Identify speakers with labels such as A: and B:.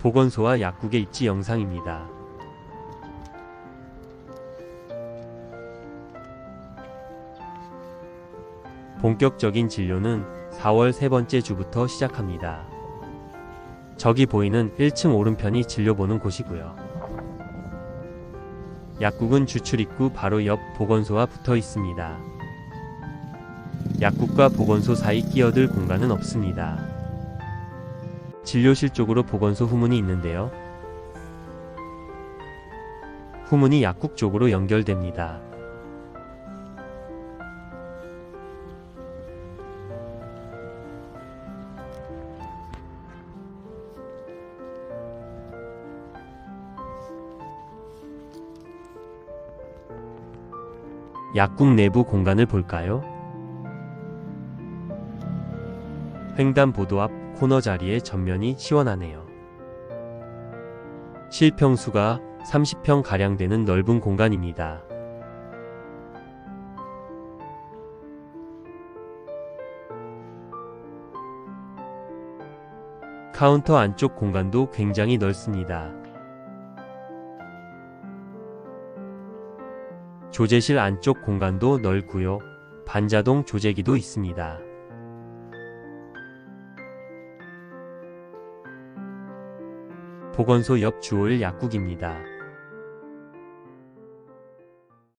A: 보건소와 약국의 입지 영상입니다. 본격적인 진료는 4월 세 번째 주부터 시작합니다. 저기 보이는 1층 오른편이 진료 보는 곳이고요. 약국은 주출입구 바로 옆 보건소와 붙어 있습니다. 약국과 보건소 사이 끼어들 공간은 없습니다. 진료실 쪽으로 보건소 후문이 있는데요. 후문이 약국 쪽으로 연결됩니다. 약국 내부 공간을 볼까요? 횡단보도 앞 코너 자리의 전면이 시원하네요. 실평수가 30평 가량 되는 넓은 공간입니다. 카운터 안쪽 공간도 굉장히 넓습니다. 조제실 안쪽 공간도 넓고요. 반자동 조제기도 있습니다. 보건소 옆 주호일 약국입니다.